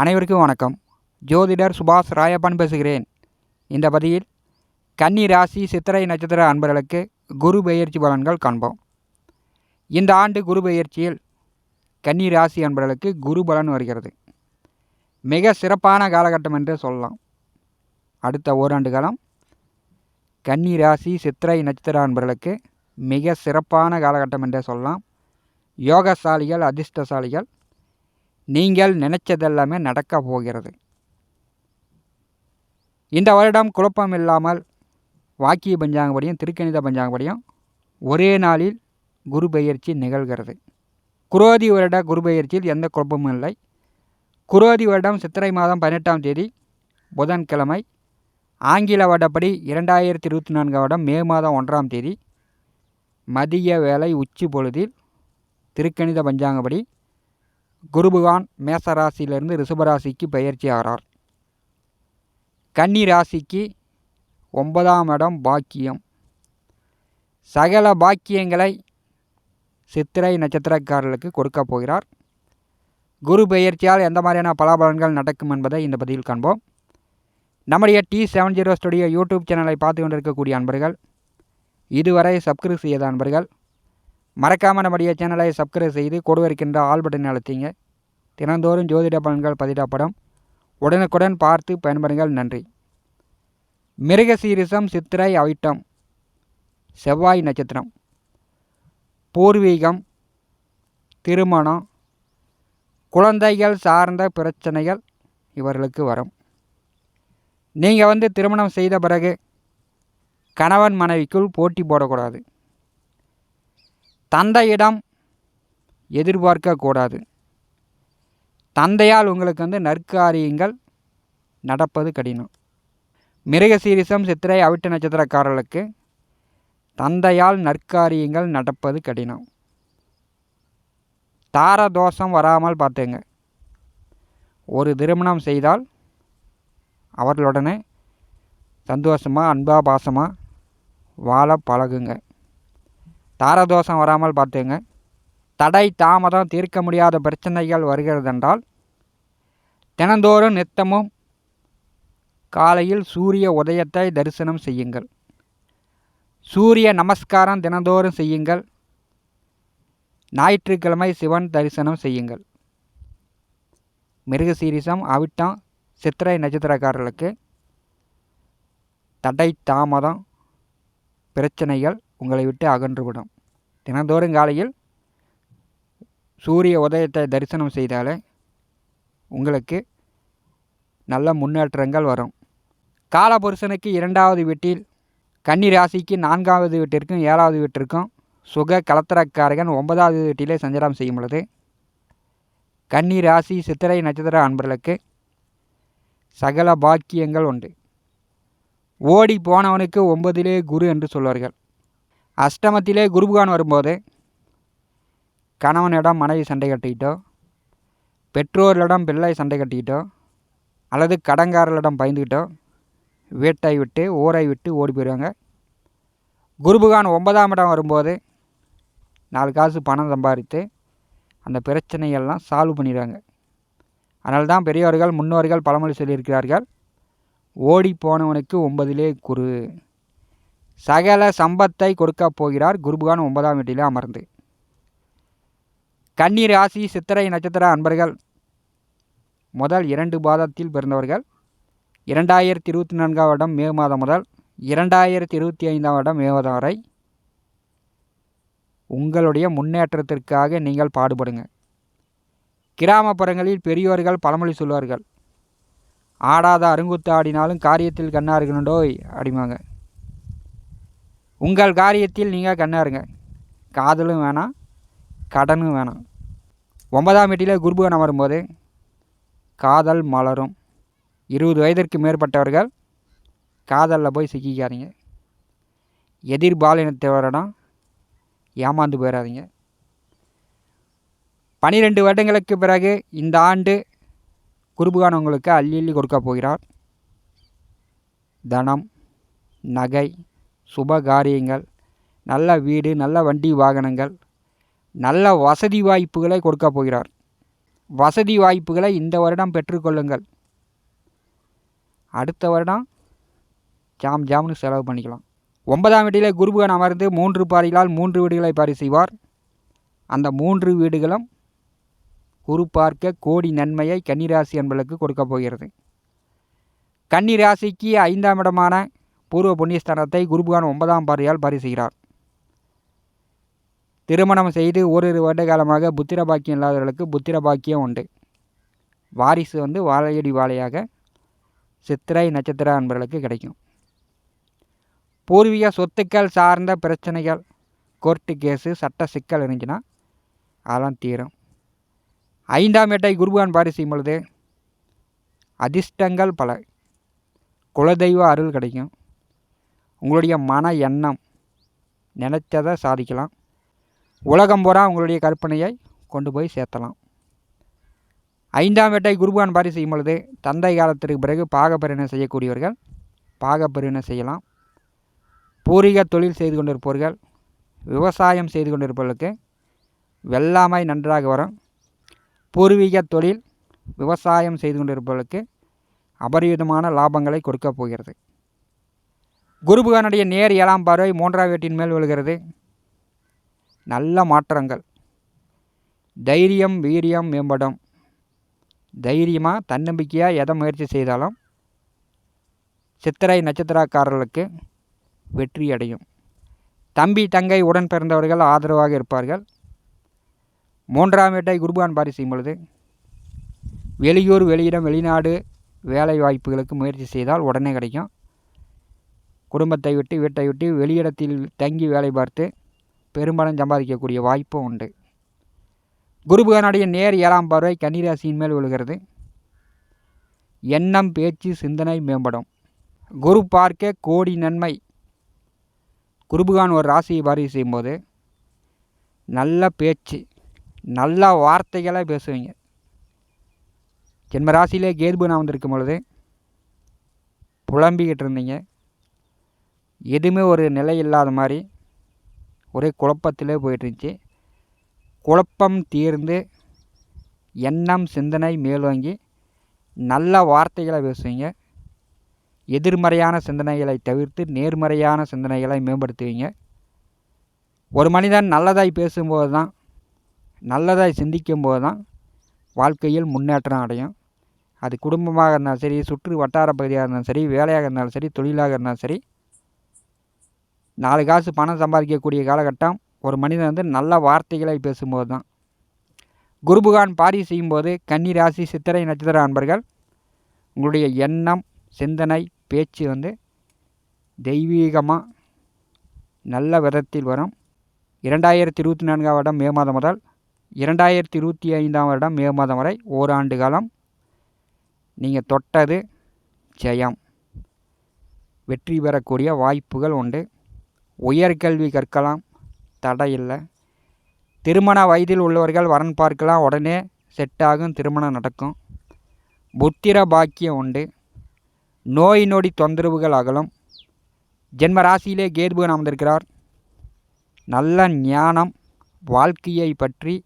அனைவருக்கும் வணக்கம். ஜோதிடர் சுபாஷ் ராயப்பன் பேசுகிறேன். இந்த பதியில் கன்னி ராசி சித்திரை நட்சத்திர அன்பர்களுக்கு குரு பெயர்ச்சி பலன்கள் காண்போம். இந்த ஆண்டு குரு பெயர்ச்சியில் கன்னி ராசி அன்பர்களுக்கு குரு பலன் வருகிறது. மிக சிறப்பான காலகட்டம் என்று சொல்லலாம். அடுத்த ஓராண்டு காலம் கன்னி ராசி சித்திரை நட்சத்திர அன்பர்களுக்கு மிக சிறப்பான காலகட்டம் என்றே சொல்லலாம். யோகசாலிகள் அதிர்ஷ்டசாலிகள் நீங்கள் நினைச்சதெல்லாமே நடக்க போகிறது. இந்த வருடம் குழப்பம் இல்லாமல் வாக்கிய பஞ்சாங்கப்படியும் திருக்கணித பஞ்சாங்கப்படியும் ஒரே நாளில் குரு பெயர்ச்சி நிகழ்கிறது. குரோதி வருட குரு பெயர்ச்சியில் எந்த குழப்பமும் இல்லை. குரோதி வருடம் சித்திரை மாதம் பதினெட்டாம் தேதி புதன்கிழமை ஆங்கில வருடப்படி இரண்டாயிரத்தி இருபத்தி நான்கு வருடம் மே மாதம் ஒன்றாம் தேதி மதிய வேலை உச்சி பொழுதில் திருக்கணித பஞ்சாங்கப்படி குருபகவான் மேசராசியிலிருந்து ரிஷபராசிக்கு பயிற்சி ஆகிறார் கன்னி ராசிக்கு ஒன்பதாம் இடம் பாக்கியம். சகல பாக்கியங்களை சித்திரை நட்சத்திரக்காரர்களுக்கு கொடுக்கப் போகிறார். குரு பெயர்ச்சியால் எந்த மாதிரியான பலாபலன்கள் நடக்கும் என்பதை இந்த பதிவில் காண்போம். நம்முடைய T seven zero studio YouTube சேனலை பார்த்து கொண்டிருக்கக்கூடிய அன்பர்கள் இதுவரை சப்ஸ்கிரைப் செய்யாத அன்பர்கள் மறக்காமல் நம்முடைய சேனலை சப்ஸ்கிரைப் செய்து கொடுவருக்கின்ற ஆல் பட்டன் அழுத்திங்க. தினந்தோறும் ஜோதிட பலன்கள் பதிடப்படும் உடனுக்குடன் பார்த்து பயன்படுங்கள். நன்றி. மிருகசீரிசம் சித்திரை அவிட்டம் செவ்வாய் நட்சத்திரம் பூர்வீகம் திருமணம் குழந்தைகள் சார்ந்த பிரச்சனைகள் இவர்களுக்கு வரும். நீங்கள் வந்து திருமணம் செய்த பிறகு கணவன் மனைவிக்குள் போட்டி போடக்கூடாது. தந்தையிடம் எதிர்பார்க்கக்கூடாது. தந்தையால் உங்களுக்கு வந்து நற்காரியங்கள் நடப்பது கடினம். மிருகசீரிசம் சித்திரை அவிட்ட நட்சத்திரக்காரர்களுக்கு தந்தையால் நற்காரியங்கள் நடப்பது கடினம். தாரதோஷம் வராமல் பார்த்துங்க. ஒரு திருமணம் செய்தால் அவர்களுடனே சந்தோஷமாக அன்பா பாசமாக வாழ பழகுங்க. தாரதோஷம் வராமல் பார்த்துங்க. தடை தாமதம் தீர்க்க முடியாத பிரச்சனைகள் வருகிறதென்றால் தினந்தோறும் நித்தமும் காலையில் சூரிய உதயத்தை தரிசனம் செய்யுங்கள். சூரிய நமஸ்காரம் தினந்தோறும் செய்யுங்கள். ஞாயிற்றுக்கிழமை சிவன் தரிசனம் செய்யுங்கள். மிருகசீரிசம் அவிட்டம் சித்திரை நட்சத்திரக்காரர்களுக்கு தடை தாமதம் பிரச்சனைகள் உங்களை விட்டு அகன்றுவிடும். தினந்தோறும் காலையில் சூரிய உதயத்தை தரிசனம் செய்தாலே உங்களுக்கு நல்ல முன்னேற்றங்கள் வரும். காலபுருஷனுக்கு இரண்டாவது வீட்டில் கன்னி ராசிக்கு நான்காவது வீட்டிற்கும் ஏழாவது வீட்டிற்கும் சுக கலத்தரக்காரகன் ஒன்பதாவது வீட்டிலே சஞ்சாரம் செய்யும் பொழுது கன்னி ராசி சித்திரை நட்சத்திர அன்பர்களுக்கு சகல பாக்கியங்கள் உண்டு. ஓடி போனவனுக்கு ஒன்பதிலே குரு என்று சொல்வார்கள். அஷ்டமத்திலே குருபகான் வரும்போது கணவனிடம் மனைவி சண்டை கட்டிக்கிட்டோ பெற்றோர்களிடம் பிள்ளை சண்டை கட்டிக்கிட்டோ அல்லது கடங்காரர்களிடம் பயந்துக்கிட்டோ வீட்டை விட்டு ஊரை விட்டு ஓடி போயிடுவாங்க. குருபகான் ஒன்பதாம் இடம் வரும்போது நாலு காசு பணம் சம்பாதித்து அந்த பிரச்சனைகள்லாம் சால்வ் பண்ணிடுவாங்க. அதனால தான் பெரியவர்கள் முன்னோர்கள் பழமொழி சொல்லியிருக்கிறார்கள் ஓடி போனவனுக்கு ஒன்பதிலே குரு. சகல சம்பத்தை கொடுக்கப் போகிறார் குருபகான் ஒன்பதாம் வீட்டிலே அமர்ந்து. கன்னி ராசி சித்திரை நட்சத்திர அன்பர்கள். முதல் இரண்டு பாதத்தில் பிறந்தவர்கள். இரண்டாயிரத்தி இருபத்தி நான்காம் வருடம் மே மாதம் முதல் இரண்டாயிரத்தி இருபத்தி ஐந்தாம் வருடம் மே மாதம் வரை. உங்களுடைய முன்னேற்றத்திற்காக நீங்கள் பாடுபடுங்க. கிராமப்புறங்களில் பெரியோர்கள் பழமொழி சொல்வார்கள். ஆடாத அருங்குத்து ஆடினாலும் காரியத்தில் கண்ணாருங்கண்டோய் அடிமாங்க உங்கள் காரியத்தில் நீங்கள் கண்ணாருங்க. காதலும் வேணாம் கடனும் வேணாம். ஒன்பதாம் வீட்டில் குருபுகணம் அமரும்போது காதல் மலரும். இருபது வயதிற்கு மேற்பட்டவர்கள் காதலில் போய் சிக்கிக்காதீங்க. எதிர்பாலினத்தவரிடம் ஏமாந்து போயிடாதீங்க பனிரெண்டு வருடங்களுக்கு பிறகு இந்த ஆண்டு குருபுகான் உங்களுக்கு அள்ளி அள்ளி கொடுக்க போகிறார். தனம் நகை சுப காரியங்கள் நல்ல வீடு நல்ல வண்டி வாகனங்கள் நல்ல வசதி வாய்ப்புகளை கொடுக்க போகிறார். வசதி வாய்ப்புகளை இந்த வருடம் பெற்றுக்கொள்ளுங்கள் அடுத்த வருடம் ஜாம் ஜாம்னு செலவு பண்ணிக்கலாம். ஒன்பதாம் வீட்டிலே குருபுகன் அமர்ந்து மூன்று பாரிகளால் மூன்று வீடுகளை பாரி செய்வார் அந்த மூன்று வீடுகளும் குரு பார்க்க கோடி நன்மையை கன்னிராசி என்பளுக்கு கொடுக்கப் போகிறது. கன்னிராசிக்கு ஐந்தாம் இடமான பூர்வ புண்ணியஸ்தானத்தை குருபகான் ஒன்பதாம் பார்வையால் பரிசுகிறார் திருமணம் செய்து ஓரிரு வருட காலமாக புத்திர பாக்கியம் இல்லாதவர்களுக்கு புத்திர பாக்கியம் உண்டு. வாரிசு வந்து வாழையடி வாழையாக சித்திரை நட்சத்திர அன்பர்களுக்கு கிடைக்கும். பூர்வீக சொத்துக்கள் சார்ந்த பிரச்சனைகள் கோர்ட்டு கேஸு சட்ட சிக்கல் இருந்துச்சுன்னா அதெல்லாம் தீரும். ஐந்தாம் ஏட்டை குருபான் பாரி செய்யும் பொழுது அதிர்ஷ்டங்கள் பல. குலதெய்வ அருள் கிடைக்கும். உங்களுடைய மன எண்ணம் நினைச்சதை சாதிக்கலாம். உலகம் பூரா உங்களுடைய கற்பனையை கொண்டு போய் சேர்த்தலாம். ஐந்தாம் வேட்டை குருபான் பாரி செய்யும் பொழுது தந்தை காலத்திற்கு பிறகு பாகப்பரிணை செய்யக்கூடியவர்கள் பாகப்பரிணை செய்யலாம். பூரிக தொழில் செய்து கொண்டிருப்பவர்கள் விவசாயம் செய்து கொண்டிருப்பவர்களுக்கு வெள்ளாமை நன்றாக வரும். பூர்வீக தொழில் விவசாயம் செய்து கொண்டிருப்பவர்களுக்கு அபரிவிதமான லாபங்களை கொடுக்கப் போகிறது. குருபுகானுடைய நேர் ஏழாம் பார்வை மூன்றாம் வீட்டின் மேல் விழுகிறது. நல்ல மாற்றங்கள். தைரியம் வீரியம் மேம்படும். தைரியமாக தன்னம்பிக்கையாக எதை முயற்சி செய்தாலும் சித்திரை நட்சத்திரக்காரர்களுக்கு வெற்றி அடையும். தம்பி தங்கை உடன் பிறந்தவர்கள் ஆதரவாக இருப்பார்கள். மூன்றாம் வீட்டை குருபான் பாரி செய்யும் பொழுது வெளியூர் வெளியிடம் வெளிநாடு வேலை வாய்ப்புகளுக்கு முயற்சி செய்தால் உடனே கிடைக்கும். குடும்பத்தை விட்டு வீட்டை விட்டு வெளியிடத்தில் தங்கி வேலை பார்த்து பெரும்பாலும் சம்பாதிக்கக்கூடிய வாய்ப்பும் உண்டு. குருபகனுடைய நேர் ஏழாம் பார்வை கன்னிராசியின் மேல் விழுகிறது. எண்ணம் பேச்சு சிந்தனை மேம்படும். குரு பார்க்க கோடி நன்மை. குருபகான் ஒரு ராசியை பார்வை செய்யும்போது நல்ல பேச்சு நல்ல வார்த்தைகளை பேசுவீங்க. ஜென்ம ராசியிலே கேதுபுனா வந்திருக்கும் பொழுது புலம்பிக்கிட்டு இருந்தீங்க. எதுவுமே ஒரு நிலை இல்லாத மாதிரி ஒரே குழப்பத்திலே போயிட்டுருந்துச்சு. குழப்பம் தீர்ந்து எண்ணம் சிந்தனை மேலோங்கி நல்ல வார்த்தைகளை பேசுவீங்க. எதிர்மறையான சிந்தனைகளை தவிர்த்து நேர்மறையான சிந்தனைகளை மேம்படுத்துவீங்க. ஒரு மனிதன் நல்லதாய் பேசும்போது தான் நல்லதாய் சிந்திக்கும்போது தான் வாழ்க்கையில் முன்னேற்றம் அடையும். அது குடும்பமாக இருந்தாலும் சரி சுற்று வட்டார பகுதியாக இருந்தாலும் சரி வேலையாக இருந்தாலும் சரி தொழிலாக இருந்தாலும் சரி நாலு காசு பணம் சம்பாதிக்கக்கூடிய காலகட்டம் ஒரு மனிதன் வந்து நல்ல வார்த்தைகளை பேசும்போது தான் குருபுகான் பாரி செய்யும்போது கன்னி ராசி சித்திரை நட்சத்திர அன்பர்கள் உங்களுடைய எண்ணம் சிந்தனை பேச்சு வந்து தெய்வீகமாக நல்ல விதத்தில் வரும். இரண்டாயிரத்தி இருபத்தி நான்காம் வருடம் மே மாதம் முதல் இரண்டாயிரத்தி இருபத்தி ஐந்தாம் வருடம் மே மாதம் வரை ஓராண்டு காலம் நீங்கள் தொட்டது ஜெயம். வெற்றி பெறக்கூடிய வாய்ப்புகள் உண்டு. உயர்கல்வி கற்கலாம் தடை இல்லை. திருமண வயதில் உள்ளவர்கள் வரன் பார்க்கலாம். உடனே செட் ஆகும் திருமணம் நடக்கும். புத்திர பாக்கியம் உண்டு. நோய் நொடி தொந்தரவுகள் அகலும். ஜென்ம ராசியிலே கேதுபகன் அமர்ந்திருக்கிறார். நல்ல ஞானம் வாழ்க்கையை பற்றி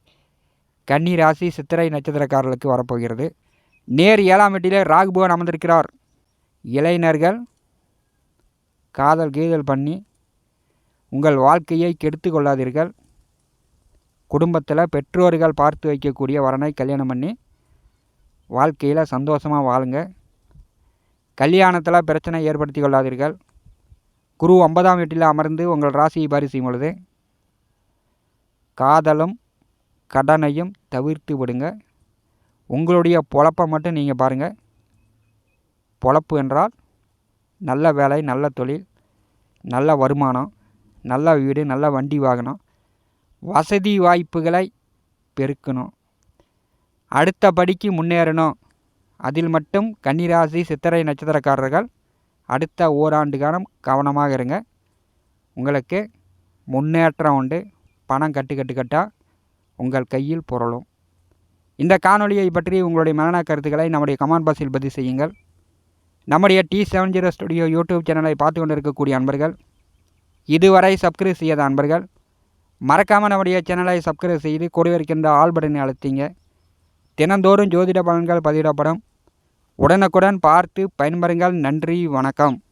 கன்னி ராசி சித்திரை நட்சத்திரக்காரர்களுக்கு வரப்போகிறது. நேர் ஏழாம் வீட்டிலே ராகுபவன் அமர்ந்திருக்கிறார். இளைஞர்கள் காதல் கீதல் பண்ணி உங்கள் வாழ்க்கையை கெடுத்து கொள்ளாதீர்கள். குடும்பத்தில் பெற்றோர்கள் பார்த்து வைக்கக்கூடிய வரனை கல்யாணம் பண்ணி வாழ்க்கையில் சந்தோஷமாக வாழுங்க. கல்யாணத்தில் பிரச்சனை ஏற்படுத்தி கொள்ளாதீர்கள். குரு ஒன்பதாம் வீட்டில் அமர்ந்து உங்கள் ராசியை பாரி செய்யும் பொழுது காதலும் கடனையும் தவிர்த்து விடுங்க. உங்களுடைய பொழப்பை மட்டும் நீங்கள் பாருங்கள் பொழப்பு என்றால் நல்ல வேலை நல்ல தொழில் நல்ல வருமானம். நல்ல வீடு நல்ல வண்டி வாகனம். வசதி வாய்ப்புகளை பெருக்கணும். அடுத்த படிக்கு முன்னேறணும். அதில் மட்டும் கன்னிராசி சித்திரை நட்சத்திரக்காரர்கள் அடுத்த ஓராண்டு காலம் கவனமாக இருங்க. உங்களுக்கு முன்னேற்றம் உண்டு. பணம் கட்டு கட்டு கட்டாக உங்கள் கையில் புரளும். இந்த காணொலியை பற்றி உங்களுடைய மரண கருத்துக்களை நம்முடைய கமெண்ட் பாக்ஸில் பதிவு செய்யுங்கள். நம்முடைய T seven zero studio YouTube சேனலை பார்த்து கொண்டு இருக்கக்கூடிய அன்பர்கள் இதுவரை சப்ஸ்கிரைப் செய்யாத அன்பர்கள் மறக்காமல் நம்முடைய சேனலை சப்ஸ்கிரைப் செய்து கொடு இருக்கின்ற ஆல் பட்டனை அழுத்திங்க. தினந்தோறும் ஜோதிட பலன்கள் பதிவிடப்படும். உடனுக்குடன் பார்த்து பயன்பெறுங்கள். நன்றி வணக்கம்.